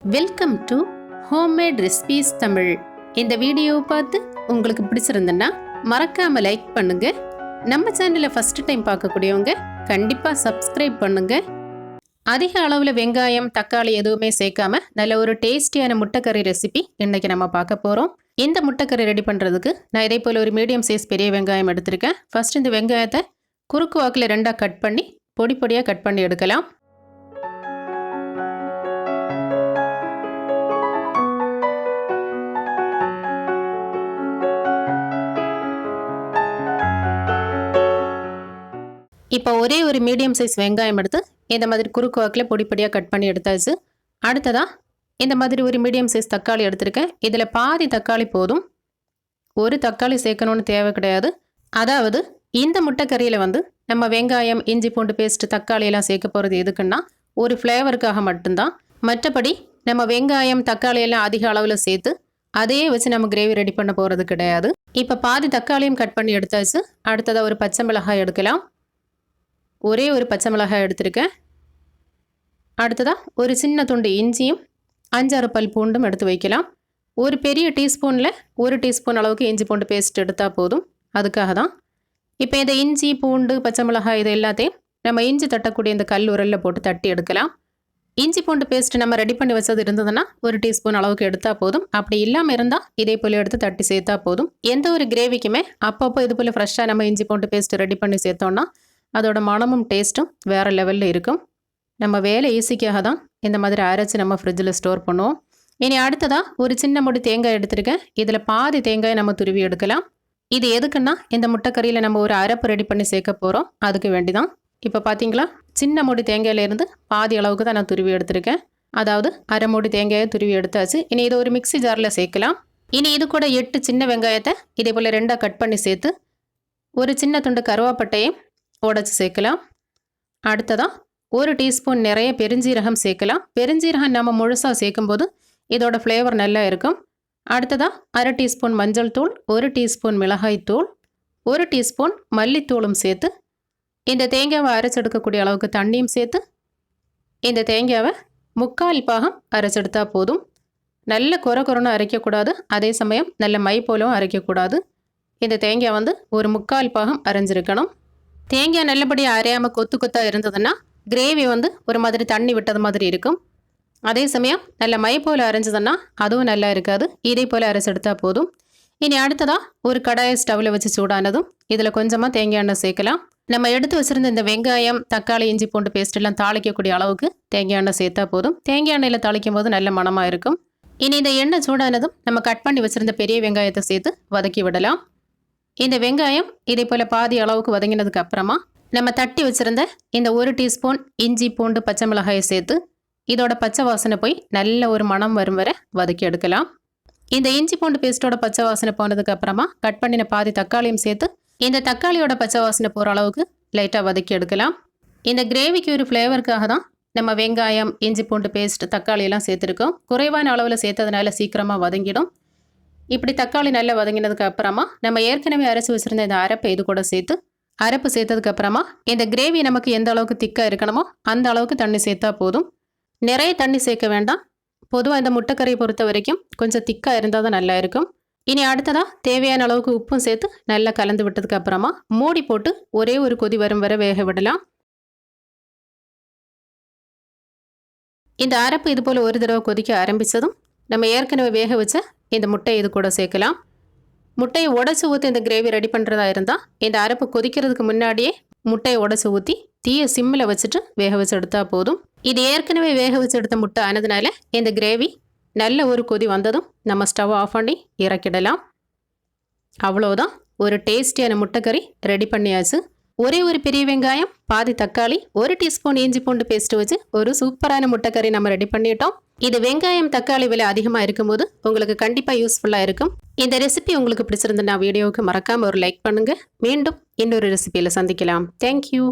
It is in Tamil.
Welcome to homemade recipes Tamil இந்த வீடியோவை பார்த்து உங்களுக்கு பிடிச்சிருந்தேன்னா மறக்காம லைக் பண்ணுங்க. நம்ம சேனலை ஃபர்ஸ்ட் டைம் பார்க்கக்கூடியவங்க கண்டிப்பாக சப்ஸ்கிரைப் பண்ணுங்க. அதிக அளவில் வெங்காயம் தக்காளி எதுவுமே சேர்க்காம நல்ல ஒரு டேஸ்டியான முட்டைக்கறி ரெசிபி இன்னைக்கு நம்ம பார்க்க போகிறோம் இந்த முட்டைக்கறி ரெடி பண்ணுறதுக்கு நான் இதே போல் ஒரு மீடியம் சைஸ் பெரிய வெங்காயம் எடுத்திருக்கேன். ஃபஸ்ட் இந்த வெங்காயத்தை குறுக்கு வாக்கில் ரெண்டாக கட் பண்ணி பொடி பொடியாக கட் பண்ணி எடுக்கலாம். இப்போ ஒரே ஒரு மீடியம் சைஸ் வெங்காயம் எடுத்து இந்த மாதிரி குறுக்கு வாக்கில் பொடி பொடியாக கட் பண்ணி எடுத்தாச்சு. அடுத்ததாக இந்த மாதிரி ஒரு மீடியம் சைஸ் தக்காளி எடுத்திருக்கேன். இதில் பாதி தக்காளி போதும். ஒரு தக்காளி சேர்க்கணும்னு தேவை கிடையாது. அதாவது இந்த முட்டைக்கறியில் வந்து நம்ம வெங்காயம் இஞ்சி பூண்டு பேஸ்ட் தக்காளி எல்லாம் சேர்க்க போகிறது எதுக்குன்னா ஒரு ஃப்ளேவருக்காக மட்டும்தான். மற்றபடி நம்ம வெங்காயம் தக்காளி எல்லாம் அதிக அளவில் சேர்த்து அதையே வச்சு நம்ம கிரேவி ரெடி பண்ண போகிறது கிடையாது. இப்போ பாதி தக்காளியும் கட் பண்ணி எடுத்தாச்சு. அடுத்ததாக ஒரு பச்சை மிளகாய் எடுக்கலாம். ஒரே ஒரு பச்சை மிளகாய் எடுத்திருக்கேன். அடுத்ததாக ஒரு சின்ன துண்டு இஞ்சியும் அஞ்சாறு பல் பூண்டும் எடுத்து வைக்கலாம். ஒரு பெரிய டீஸ்பூனில் ஒரு டீஸ்பூன் அளவுக்கு இஞ்சி பூண்டு பேஸ்ட் எடுத்தால் போதும். அதுக்காக தான். இப்போ இந்த இஞ்சி பூண்டு பச்சை மிளகாய் இது எல்லாத்தையும் நம்ம இஞ்சி தட்டக்கூடிய இந்த கல் உரலில் போட்டு தட்டி எடுக்கலாம். இஞ்சி பூண்டு பேஸ்ட் நம்ம ரெடி பண்ணி வச்சது இருந்ததுன்னா ஒரு டீஸ்பூன் அளவுக்கு எடுத்தால் போதும். அப்படி இல்லாமல் இருந்தால் இதே போல் எடுத்து தட்டி சேர்த்தா போதும். எந்த ஒரு கிரேவிக்குமே அப்பப்போ இது போல் ஃப்ரெஷ்ஷாக நம்ம இஞ்சி பூண்டு பேஸ்ட் ரெடி பண்ணி சேர்த்தோன்னா அதோட மனமும் டேஸ்ட்டும் வேறு லெவலில் இருக்கும். நம்ம வேலை ஈஸிக்காக தான் இந்த மாதிரி அரைச்சி நம்ம ஃப்ரிட்ஜில் ஸ்டோர் பண்ணுவோம். இனி அடுத்ததாக ஒரு சின்ன முடி தேங்காய் எடுத்திருக்கேன். இதில் பாதி தேங்காயை நம்ம துருவி எடுக்கலாம். இது எதுக்குன்னா இந்த முட்டைக்கறியில் நம்ம ஒரு அரைப்பு ரெடி பண்ணி சேர்க்க போகிறோம் அதுக்கு வேண்டி தான் இப்போ பார்த்தீங்களா சின்ன மூடி தேங்காயிலேருந்து பாதி அளவுக்கு தான் நான் துருவி எடுத்திருக்கேன். அதாவது அரை மூடி தேங்காயை துருவி எடுத்தாச்சு. இனி இது ஒரு மிக்ஸி ஜாரில் சேர்க்கலாம். இனி இது கூட எட்டு சின்ன வெங்காயத்தை இதே போல் ரெண்டாக கட் பண்ணி சேர்த்து ஒரு சின்ன துண்டு கருவாப்பட்டையும் உடச்சி சேர்க்கலாம். அடுத்ததாக ஒரு டீஸ்பூன் நிறைய பெருஞ்சீரகம் சேர்க்கலாம். பெருஞ்சீரகம் நம்ம முழுசாக சேர்க்கும்போது இதோட ஃப்ளேவர் நல்லா இருக்கும். அடுத்ததாக அரை டீஸ்பூன் மஞ்சள் தூள் ஒரு டீஸ்பூன் மிளகாய் தூள் ஒரு டீஸ்பூன் மல்லித்தூளும் சேர்த்து இந்த தேங்காவை அரைச்செடுக்கக்கூடிய அளவுக்கு தண்ணியும் சேர்த்து இந்த தேங்காவை முக்கால் பாகம் அரைச்செடுத்தா போதும். நல்ல குறை குறைன்னு அரைக்கக்கூடாது. அதே சமயம் நல்ல மை போலவும் அரைக்கக்கூடாது. இந்த தேங்காய் வந்து ஒரு முக்கால் பாகம் அரைஞ்சிருக்கணும். தேங்காய் நல்லபடியாக அரையாமல் கொத்து கொத்தாக இருந்ததுன்னா கிரேவி வந்து ஒரு மாதிரி தண்ணி விட்டது மாதிரி இருக்கும். அதே சமயம் நல்ல மை போல் அரைஞ்சதுன்னா அதுவும் நல்லா இருக்காது. இதே போல் அரைச்செடுத்தால் போதும். இனி அடுத்ததாக ஒரு கடாயை ஸ்டவ்வில் வச்சு சூடானதும் இதில் கொஞ்சமாக தேங்காய் எண்ணெய் சேர்க்கலாம். நம்ம எடுத்து வச்சுருந்த இந்த வெங்காயம் தக்காளி இஞ்சி பூண்டு பேஸ்ட் எல்லாம் தாளிக்கக்கூடிய அளவுக்கு தேங்காய் எண்ணெய் சேர்த்தா போதும். தேங்காய் எண்ணெயில் தாளிக்கும் போது நல்ல மணமாக இருக்கும். இனி இந்த எண்ணெய் சூடானதும் நம்ம கட் பண்ணி வச்சுருந்த பெரிய வெங்காயத்தை சேர்த்து வதக்கி விடலாம். இந்த வெங்காயம் இதே போல் பாதி அளவுக்கு வதங்கினதுக்கு அப்புறமா நம்ம தட்டி வச்சுருந்த இந்த ஒரு டீஸ்பூன் இஞ்சி பூண்டு பச்சை மிளகாயை சேர்த்து இதோட பச்சை வாசனை போய் நல்ல ஒரு மணம் வரும் வரை வதக்கி எடுக்கலாம். இந்த இஞ்சி பூண்டு பேஸ்ட்டோட பச்சை வாசனை போனதுக்கு அப்புறமா கட் பண்ணின பாதி தக்காளியும் சேர்த்து இந்த தக்காளியோட பச்சை வாசனை போகிற அளவுக்கு லைட்டாக வதக்கி எடுக்கலாம். இந்த கிரேவிக்கு ஒரு ஃப்ளேவருக்காக தான் நம்ம வெங்காயம் இஞ்சி பூண்டு பேஸ்ட் தக்காளி எல்லாம் சேர்த்துருக்கோம். குறைவான அளவில் சேர்த்ததுனால சீக்கிரமாக வதங்கிடும். இப்படி தக்காளி நல்லா வதங்கினதுக்கு அப்புறமா நம்ம ஏற்கனவே அரைச்சி வச்சுருந்த இந்த அரைப்பை இது கூட சேர்த்து அரைப்பு சேர்த்ததுக்கு அப்புறமா இந்த கிரேவி நமக்கு எந்த அளவுக்கு திக்காக இருக்கணுமோ அந்த அளவுக்கு தண்ணி சேர்த்தா போதும். நிறைய தண்ணி சேர்க்க வேண்டாம். பொதுவாக இந்த முட்டைக்கறியை பொறுத்த வரைக்கும் கொஞ்சம் திக்காக இருந்தால் தான் நல்லா இருக்கும். இனி அடுத்ததாக தேவையான அளவுக்கு உப்பும் சேர்த்து நல்லா கலந்து விட்டதுக்கு அப்புறமா மூடி போட்டு ஒரே ஒரு கொதி வரும் வரை வேக விடலாம். இந்த அரைப்பு இது போல் ஒரு தடவை கொதிக்க ஆரம்பித்ததும் நம்ம ஏற்கனவே வேக வச்ச இந்த முட்டை இது கூட சேர்க்கலாம். முட்டையை உடச்சி ஊற்றி இந்த கிரேவி ரெடி பண்ணுறதா இருந்தால் இந்த அரைப்பு கொதிக்கிறதுக்கு முன்னாடியே முட்டையை உடச்சி ஊற்றி தீயை சிம்மில் வச்சுட்டு வேக வச்சு எடுத்தால் போதும். இது ஏற்கனவே வேக வச்சு எடுத்த முட்டை ஆனதுனால இந்த கிரேவி நல்ல ஒரு கொதி வந்ததும் நம்ம ஸ்டவ் ஆஃப் பண்ணி இறக்கிடலாம். அவ்வளோதான் ஒரு டேஸ்டியான முட்டைக்கறி ரெடி பண்ணியாச்சு. ஒரே ஒரு பெரிய வெங்காயம் பாதி தக்காளி ஒரு டீஸ்பூன் இஞ்சி பூண்டு பேஸ்ட் வச்சு ஒரு சூப்பரான முட்டைக்கறி நம்ம ரெடி பண்ணிட்டோம். இது வெங்காயம் தக்காளி விலை அதிகமாக இருக்கும்போது உங்களுக்கு கண்டிப்பாக யூஸ்ஃபுல்லாக இருக்கும். இந்த ரெசிபி உங்களுக்கு பிடிச்சிருந்தா வீடியோவுக்கு மறக்காமல் ஒரு லைக் பண்ணுங்கள் மீண்டும் இன்னொரு ரெசிபியில் சந்திக்கலாம். தேங்க்யூ